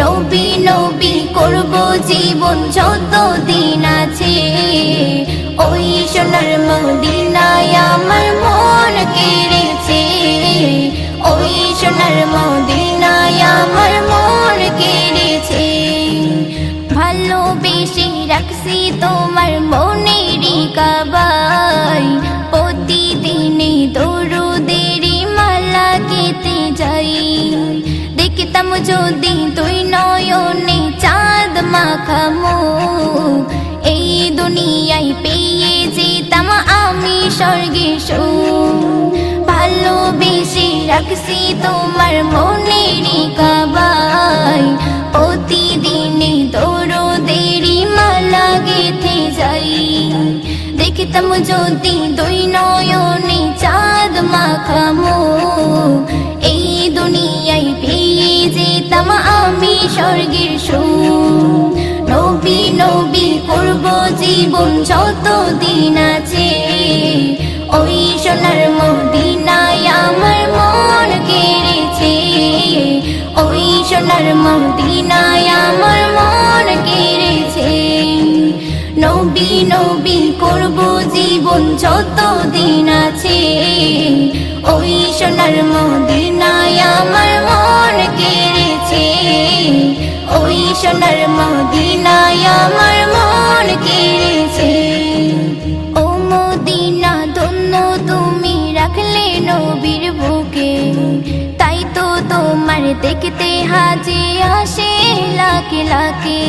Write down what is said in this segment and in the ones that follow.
নবী নবী করব জীবন যত দিন আছে। ওই সোনার মদিনায় আমার মন কেড়েছে। ওই সোনার মদিনায় আমার মন কেড়েছে। ভালোবেসে রাখছি তোমার মনেরই কাবাই প্রতিদিনে দৌড়দেরই মালা কেটে যাই। দেখতাম যদি চাঁদ মাখামো এই দুনিয়ায় পেয়ে যেতাম আমি স্বর্গে ভালোবেসে রাখছি তোমার মনেরই কাবাই প্রতিদিনে দৌড়দেরই মালা গেথে যাই। দেখতাম যদি দুই নয়নে চাঁদ মাখামো। এই দুনিয়ায় পেয়ে যেতাম আমি স্বর্গের সুখ। জীবন যত দিন আছে, ওই সোনার মদিনায় আমার মন কেড়েছে। ওই সোনার মদিনায় আমার মন কেড়েছে। নবী নবী করব জীবন যত দিন আছে, ওই সোনার মদিনায় আমার মন কেড়েছে। ওই সোনার মদিনায় আমার মন কেড়েছে। নবীর বুকে। তাই তো তোমার দেখতে হাজে আসে লাকে লাকে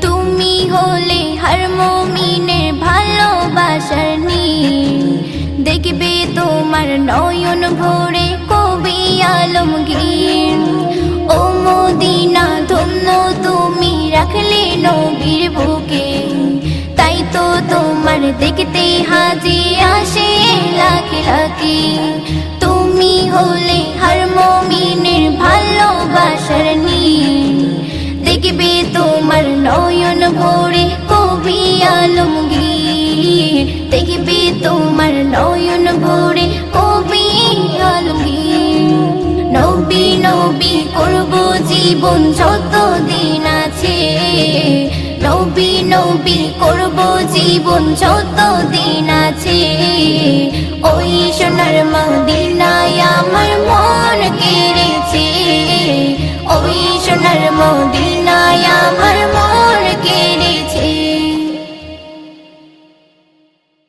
তুমি হলে হার মমিনের ভালোবাসার নীল। দেখবে তোমার নয়ন ভরে কবি আলমগীর। ও মদিনা, ধন্য তুমি রাখলে নবীর বুকে। তাই তো তোমার দেখতে হাজি আসে লাখে লাখে। হলে হার মমিনের ভালোবাসার নীল। দেখবে তোমার নয়ন ভরে কবি আলমগীর দেখবে তোমার নয়ন ভরে কবি আলমগীর নবী নবী করব জীবন যত দিন আছে। নবী নবী করব জীবন যত দিন আছে। ওই সোনার